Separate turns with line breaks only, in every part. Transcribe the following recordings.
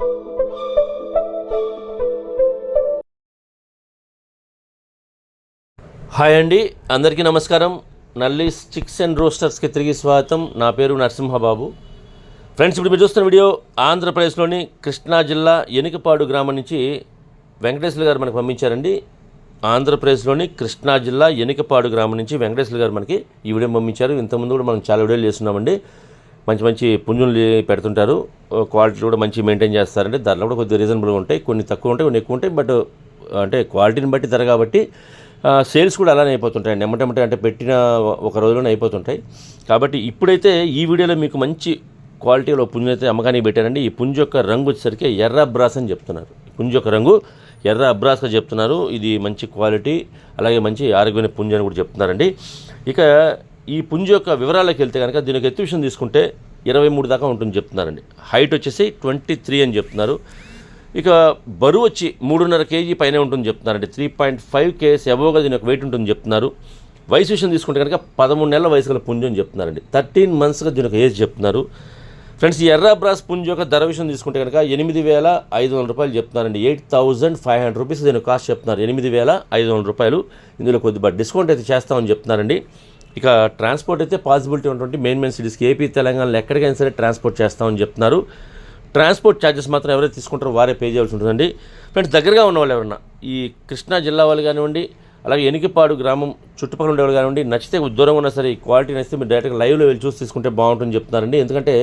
Hi అండి అందరికీ నమస్కారం. నల్లి చిక్స్ అండ్ రోస్టర్స్కి తిరిగి స్వాగతం. నా పేరు నరసింహబాబు. ఫ్రెండ్స్ ఇప్పుడు మీరు చూస్తున్న వీడియో ఆంధ్రప్రదేశ్లోని కృష్ణా జిల్లా ఎనికపాడు గ్రామం నుంచి వెంకటేశ్వర గారు మనకు పంపించారండి. ఆంధ్రప్రదేశ్లోని కృష్ణా జిల్లా ఎనికపాడు గ్రామం నుంచి వెంకటేశ్వర గారు మనకి ఈ వీడియో పంపించారు. ఇంతకుముందు కూడా మనం చాలా వీడియోలు చేస్తున్నామండి. మంచి మంచి పుంజులు పెడుతుంటారు. క్వాలిటీ కూడా మంచి మెయింటైన్ చేస్తారంటే ధరలు కూడా కొద్దిగా రీజనబుల్గా ఉంటాయి. కొన్ని తక్కువ ఉంటాయి కొన్ని ఎక్కువ ఉంటాయి. బట్ అంటే క్వాలిటీని బట్టి ధర కాబట్టి సేల్స్ కూడా అలానే అయిపోతుంటాయి. నెమ్మటెమ్మటే అంటే పెట్టిన ఒక రోజులోనే అయిపోతుంటాయి. కాబట్టి ఇప్పుడైతే ఈ వీడియోలో మీకు మంచి క్వాలిటీలో పుంజు అయితే అమ్మకానికి పెట్టారండి ఈ పుంజు యొక్క రంగు వచ్చేసరికి ఎర్ర అబ్రాస్ అని చెప్తున్నారు. పుంజు యొక్క రంగు ఎర్ర అబ్రాస్గా చెప్తున్నారు. ఇది మంచి క్వాలిటీ అలాగే మంచి ఆరోగ్యమైన పుంజు అని కూడా చెప్తున్నారండి. ఇక ఈ పుంజు యొక్క వివరాలకు వెళ్తే కనుక దీనికి ఎత్తు విషయం తీసుకుంటే ఇరవై మూడు దాకా ఉంటుంది చెప్తున్నారండి. హైట్ వచ్చేసి ట్వంటీ త్రీ అని చెప్తున్నారు. ఇక బరువు వచ్చి మూడున్నర కేజీ పైనే ఉంటుంది చెప్తున్నారండి. Three point five K S ఎబోగా దీని యొక్క వెయిట్ ఉంటుంది చెప్తున్నారు. వయసు విషయం తీసుకుంటే కనుక పదమూడు నెలల వయసు గల పుంజు అని చెప్తున్నారండి. థర్టీన్ మంత్స్గా దీని యొక్క ఏజ్ చెప్తున్నారు. ఫ్రెండ్స్ ఈ ఎర్ర బ్రాస్ పుంజు యొక్క ధర విషయం తీసుకుంటే కనుక ఎనిమిది వేల ఐదు వందల రూపాయలు చెప్తున్నారండి. Eight thousand five hundred rupees దీని కాస్ట్ చెప్తున్నారు. ఎనిమిది వేల ఐదు వందల రూపాయలు. ఇందులో కొద్దిగా డిస్కౌంట్ అయితే చేస్తామని చెప్తున్నారండి. ఇక ట్రాన్స్పోర్ట్ అయితే పాసిబిలిటీ ఉన్నటువంటి మెయిన్ మెయిన్ సిటీస్కి ఏపీ తెలంగాణలో ఎక్కడికైనా సరే ట్రాన్స్పోర్ట్ చేస్తామని చెప్తున్నారు. ట్రాన్స్పోర్ట్ ఛార్జెస్ మాత్రం ఎవరైతే తీసుకుంటారో వారే పే చేయాల్సి ఉంటుందండి. ఫ్రెండ్స్ దగ్గరగా ఉన్న వాళ్ళు ఎవరన్నా ఈ కృష్ణా జిల్లా వాళ్ళు కానివ్వండి అలాగే ఎనికిపాడు గ్రామం చుట్టుపక్కల ఉండేవాళ్ళు కానివ్వండి నచ్చితే దూరంగా ఉన్నా సరే ఈ క్వాలిటీ నచ్చితే మీరు డైరెక్ట్గా లైవ్లో వెళ్ళి చూసి తీసుకుంటే బాగుంటుందని చెప్తున్నారండి. ఎందుకంటే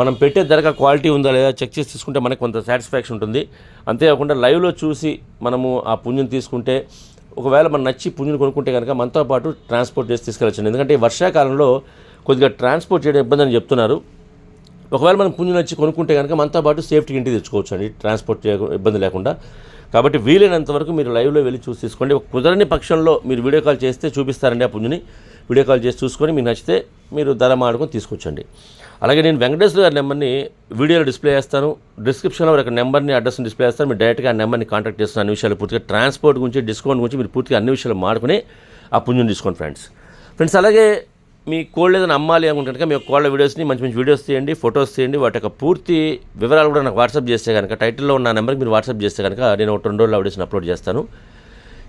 మనం పెట్టే ధరగా క్వాలిటీ ఉందా లేదా చెక్ చేసి తీసుకుంటే మనకు కొంత సాటిస్ఫాక్షన్ ఉంటుంది. అంతేకాకుండా లైవ్లో చూసి మనము ఆ పుణ్యం తీసుకుంటే ఒకవేళ మనం నచ్చి పుంజుని కొనుక్కుంటే కనుక మనతో పాటు ట్రాన్స్పోర్ట్ చేసి తీసుకెళ్ళచ్చు ఎందుకంటే ఈ వర్షాకాలంలో కొద్దిగా ట్రాన్స్పోర్ట్ చేయడం ఇబ్బంది అని చెప్తున్నారు. ఒకవేళ మనం పుంజుని నచ్చి కొనుక్కుంటే కనుక మనతో పాటు సేఫ్టీ ఇంటికి తెచ్చుకోవచ్చు అండి ట్రాన్స్పోర్ట్ ఇబ్బంది లేకుండా. కాబట్టి వీలైనంత వరకు మీరు లైవ్లో వెళ్ళి చూసి తీసుకోండి. కుదరని పక్షంలో మీరు వీడియో కాల్ చేస్తే చూపిస్తారండి ఆ పుంజుని వీడియో కాల్ చేసి చూసుకొని మీకు నచ్చితే మీరు ధర మాడుకొని తీసుకొచ్చండి. అలాగే నేను వెంకటేశ్వర గారి నెంబర్ని వీడియోలో డిస్ప్లే చేస్తాను. డిస్క్రిప్షన్లో ఒక నెంబర్ని అడ్రస్ని డిస్ప్లే చేస్తాను. మీరు డైరెక్ట్గా ఆ నెంబర్ని కాంటాక్ట్ చేస్తున్న అన్ని విషయాలు పూర్తిగా ట్రాన్స్పోర్ట్ గురించి డిస్కౌంట్ గురించి మీరు పూర్తిగా అన్ని విషయాలు మాడుకుని ఆ పుంజుని తీసుకోండి ఫ్రెండ్స్. ఫ్రెండ్స్ అలాగే మీ కోళ్ళు ఏదైనా అమ్మాలి అనుకుంటే కనుక మీ కోళ్ళ వీడియోస్ని మంచి మంచి వీడియోస్ తీయండి ఫొటోస్ తీయండి. వాటి యొక్క పూర్తి వివరాలు కూడా నాకు వాట్సాప్ చేస్తే కనుక టైటిల్లో ఉన్న నెంబర్కి మీరు వాట్సాప్ చేస్తే కనుక నేను ఒక రెండు రోజులు వీడియోస్ని అప్లోడ్ చేస్తాను.